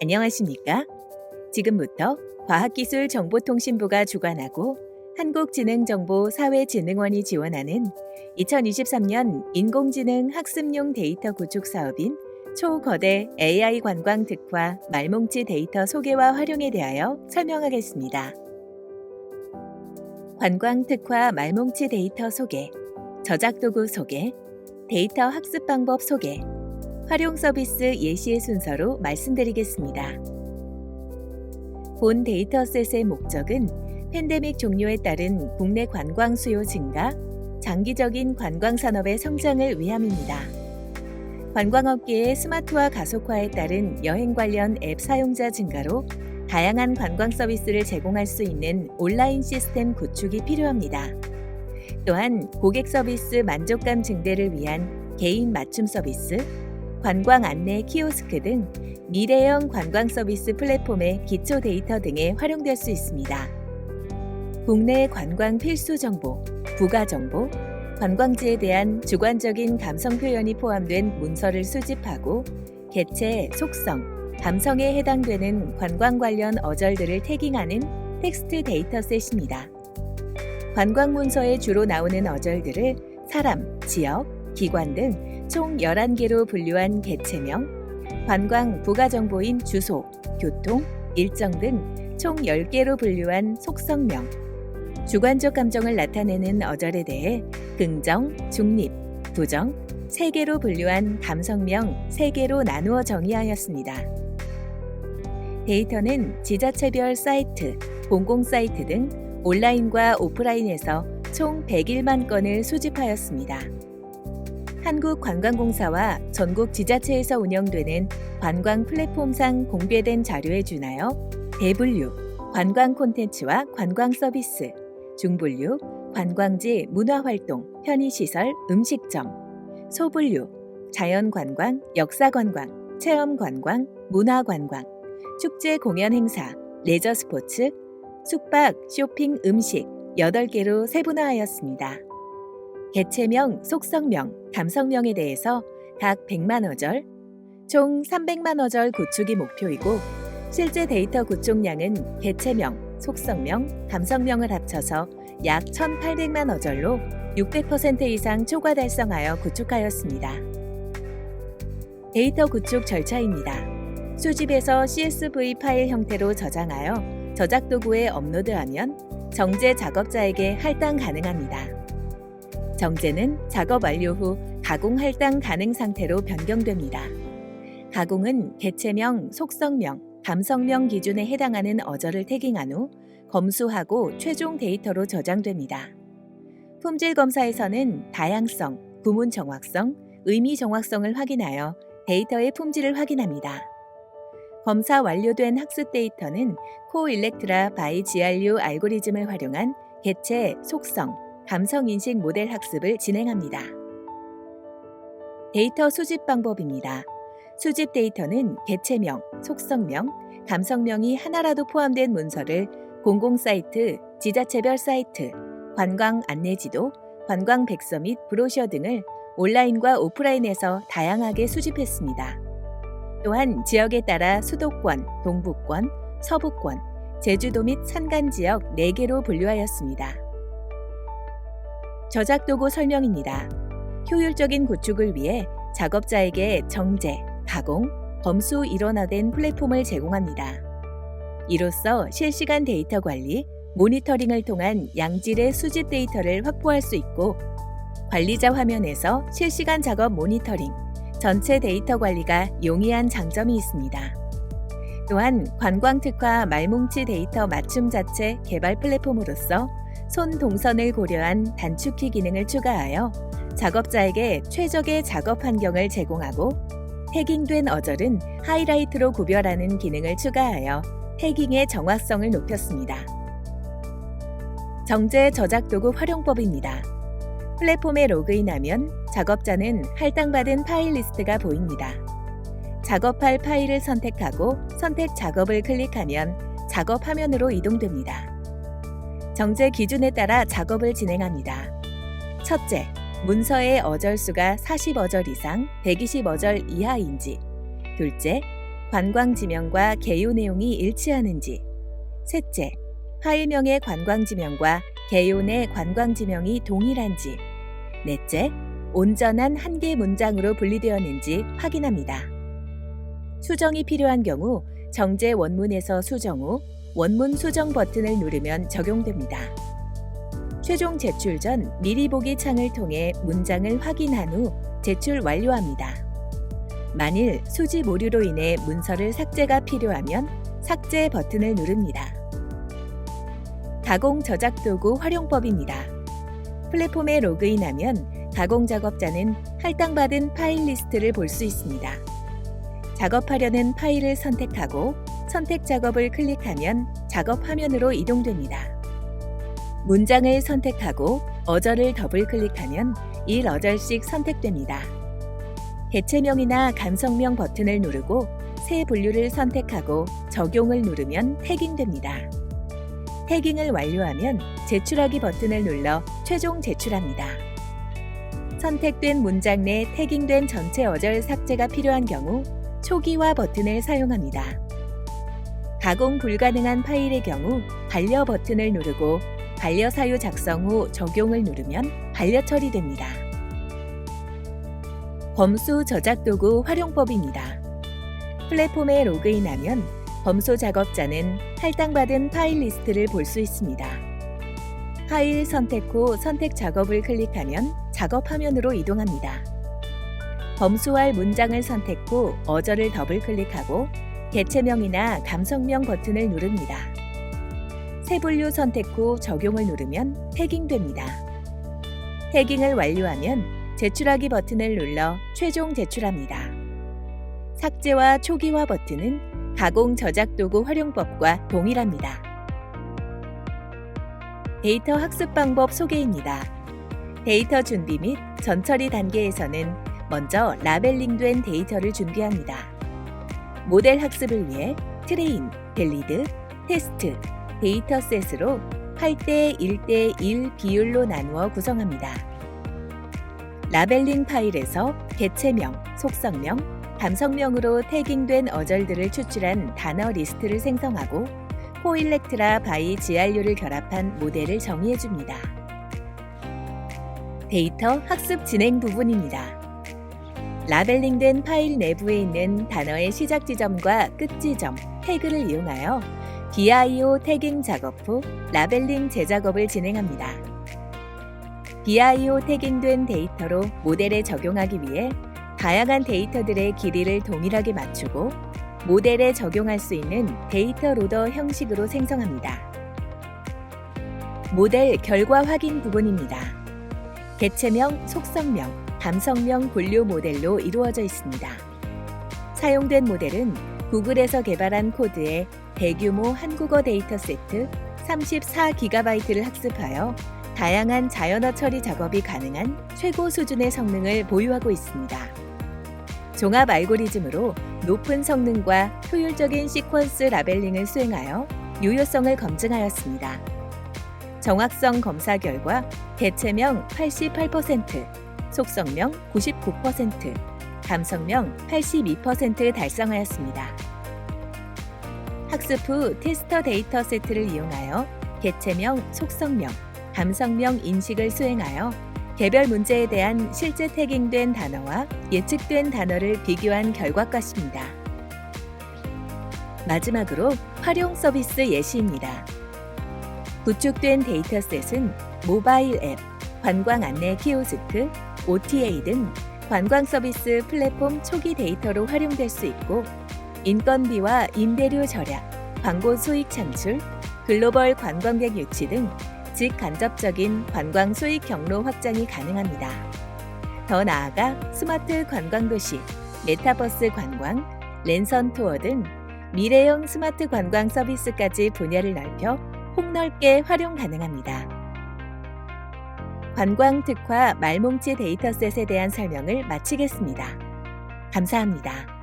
안녕하십니까? 지금부터 과학기술정보통신부가 주관하고 한국지능정보사회진흥원이 지원하는 2023년 인공지능 학습용 데이터 구축 사업인 초거대 AI 관광 특화 말뭉치 데이터 소개와 활용에 대하여 설명하겠습니다. 관광 특화 말뭉치 데이터 소개, 저작 도구 소개, 데이터 학습 방법 소개, 활용 서비스 예시의 순서로 말씀드리겠습니다. 본 데이터셋의 목적은 팬데믹 종료에 따른 국내 관광 수요 증가, 장기적인 관광 산업의 성장을 위함입니다. 관광업계의 스마트화 가속화에 따른 여행 관련 앱 사용자 증가로 다양한 관광 서비스를 제공할 수 있는 온라인 시스템 구축이 필요합니다. 또한 고객 서비스 만족감 증대를 위한 개인 맞춤 서비스, 관광 안내 키오스크 등 미래형 관광 서비스 플랫폼의 기초 데이터 등에 활용될 수 있습니다. 국내 관광 필수 정보, 부가 정보, 관광지에 대한 주관적인 감성 표현이 포함된 문서를 수집하고 개체, 속성, 감성에 해당되는 관광 관련 어절들을 태깅하는 텍스트 데이터셋입니다. 관광 문서에 주로 나오는 어절들을 사람, 지역, 기관 등 총 11개로 분류한 개체명, 관광 부가정보인 주소, 교통, 일정 등 총 10개로 분류한 속성명, 주관적 감정을 나타내는 어절에 대해 긍정, 중립, 부정, 3개로 분류한 감성명 3개로 나누어 정의하였습니다. 데이터는 지자체별 사이트, 공공 사이트 등 온라인과 오프라인에서 총 101만 건을 수집하였습니다. 한국관광공사와 전국 지자체에서 운영되는 관광 플랫폼상 공개된 자료에 준하여 대분류, 관광 콘텐츠와 관광 서비스, 중분류, 관광지 문화활동, 편의시설, 음식점, 소분류, 자연관광, 역사관광, 체험관광, 문화관광, 축제 공연 행사, 레저 스포츠, 숙박, 쇼핑, 음식 8개로 세분화하였습니다. 개체명, 속성명, 감성명에 대해서 각 100만 어절, 총 300만 어절 구축이 목표이고 실제 데이터 구축량은 개체명, 속성명, 감성명을 합쳐서 약 1,800만 어절로 600% 이상 초과 달성하여 구축하였습니다. 데이터 구축 절차입니다. 수집에서 CSV 파일 형태로 저장하여 저작 도구에 업로드하면 정제 작업자에게 할당 가능합니다. 정제는 작업 완료 후 가공 할당 가능 상태로 변경됩니다. 가공은 개체명, 속성명, 감성명 기준에 해당하는 어절을 태깅한 후 검수하고 최종 데이터로 저장됩니다. 품질 검사에서는 다양성, 구문 정확성, 의미 정확성을 확인하여 데이터의 품질을 확인합니다. 검사 완료된 학습 데이터는 코일렉트라 바이 GRU 알고리즘을 활용한 개체, 속성, 감성인식 모델 학습을 진행합니다. 데이터 수집 방법입니다. 수집 데이터는 개체명, 속성명, 감성명이 하나라도 포함된 문서를 공공 사이트, 지자체별 사이트, 관광 안내지도, 관광 백서 및 브로셔 등을 온라인과 오프라인에서 다양하게 수집했습니다. 또한 지역에 따라 수도권, 동부권, 서부권, 제주도 및 산간 지역 4개로 분류하였습니다. 저작 도구 설명입니다. 효율적인 구축을 위해 작업자에게 정제, 가공, 검수 일원화된 플랫폼을 제공합니다. 이로써 실시간 데이터 관리, 모니터링을 통한 양질의 수집 데이터를 확보할 수 있고 관리자 화면에서 실시간 작업 모니터링, 전체 데이터 관리가 용이한 장점이 있습니다. 또한 관광 특화 말뭉치 데이터 맞춤 자체 개발 플랫폼으로서 손 동선을 고려한 단축키 기능을 추가하여 작업자에게 최적의 작업 환경을 제공하고 태깅된 어절은 하이라이트로 구별하는 기능을 추가하여 태깅의 정확성을 높였습니다. 정제 저작 도구 활용법입니다. 플랫폼에 로그인하면 작업자는 할당받은 파일 리스트가 보입니다. 작업할 파일을 선택하고 선택 작업을 클릭하면 작업 화면으로 이동됩니다. 정제 기준에 따라 작업을 진행합니다. 첫째, 문서의 어절수가 40어절 이상 120어절 이하인지. 둘째, 관광 지명과 개요 내용이 일치하는지. 셋째, 파일명의 관광 지명과 개요 내 관광 지명이 동일한지. 넷째, 온전한 한 개 문장으로 분리되었는지 확인합니다. 수정이 필요한 경우 정제 원문에서 수정 후 원문 수정 버튼을 누르면 적용됩니다. 최종 제출 전 미리 보기 창을 통해 문장을 확인한 후 제출 완료합니다. 만일 수집 오류로 인해 문서를 삭제가 필요하면 삭제 버튼을 누릅니다. 가공 저작 도구 활용법입니다. 플랫폼에 로그인하면 가공 작업자는 할당받은 파일 리스트를 볼 수 있습니다. 작업하려는 파일을 선택하고 선택 작업을 클릭하면 작업 화면으로 이동됩니다. 문장을 선택하고 어절을 더블 클릭하면 1어절씩 선택됩니다. 개체명이나 감성명 버튼을 누르고 새 분류를 선택하고 적용을 누르면 태깅됩니다. 태깅을 완료하면 제출하기 버튼을 눌러 최종 제출합니다. 선택된 문장 내 태깅된 전체 어절 삭제가 필요한 경우 초기화 버튼을 사용합니다. 가공 불가능한 파일의 경우 반려 버튼을 누르고 반려 사유 작성 후 적용을 누르면 반려 처리됩니다. 범수 저작 도구 활용법입니다. 플랫폼에 로그인하면 범수 작업자는 할당받은 파일 리스트를 볼 수 있습니다. 파일 선택 후 선택 작업을 클릭하면 작업 화면으로 이동합니다. 범수할 문장을 선택 후 어절을 더블 클릭하고 개체명이나 감성명 버튼을 누릅니다. 새 분류 선택 후 적용을 누르면 태깅됩니다. 태깅을 완료하면 제출하기 버튼을 눌러 최종 제출합니다. 삭제와 초기화 버튼은 가공 저작 도구 활용법과 동일합니다. 데이터 학습 방법 소개입니다. 데이터 준비 및 전처리 단계에서는 먼저 라벨링된 데이터를 준비합니다. 모델 학습을 위해 트레인, 델리드, 테스트, 데이터 셋으로 8대 1대 1 비율로 나누어 구성합니다. 라벨링 파일에서 개체명, 속성명, 감성명으로 태깅된 어절들을 추출한 단어 리스트를 생성하고 포일렉트라 바이 GRU를 결합한 모델을 정의해줍니다. 데이터 학습 진행 부분입니다. 라벨링된 파일 내부에 있는 단어의 시작 지점과 끝 지점, 태그를 이용하여 BIO 태깅 작업 후 라벨링 재작업을 진행합니다. BIO 태깅된 데이터로 모델에 적용하기 위해 다양한 데이터들의 길이를 동일하게 맞추고 모델에 적용할 수 있는 데이터 로더 형식으로 생성합니다. 모델 결과 확인 부분입니다. 개체명, 속성명, 감성명 분류 모델로 이루어져 있습니다. 사용된 모델은 구글에서 개발한 코드에 대규모 한국어 데이터 세트 34GB를 학습하여 다양한 자연어 처리 작업이 가능한 최고 수준의 성능을 보유하고 있습니다. 종합 알고리즘으로 높은 성능과 효율적인 시퀀스 라벨링을 수행하여 유효성을 검증하였습니다. 정확성 검사 결과 개체명 88%, 속성명 99%, 감성명 82% 달성하였습니다. 학습 후 테스터 데이터 세트를 이용하여 개체명, 속성명, 감성명 인식을 수행하여 개별 문제에 대한 실제 태깅된 단어와 예측된 단어를 비교한 결과값입니다. 마지막으로 활용 서비스 예시입니다. 구축된 데이터셋은 모바일 앱, 관광 안내 키오스크, OTA 등 관광 서비스 플랫폼 초기 데이터로 활용될 수 있고 인건비와 임대료 절약, 광고 수익 창출, 글로벌 관광객 유치 등 직간접적인 관광 수익 경로 확장이 가능합니다. 더 나아가 스마트 관광도시, 메타버스 관광, 랜선 투어 등 미래형 스마트 관광 서비스까지 분야를 넓혀 폭넓게 활용 가능합니다. 관광 특화 말뭉치 데이터셋에 대한 설명을 마치겠습니다. 감사합니다.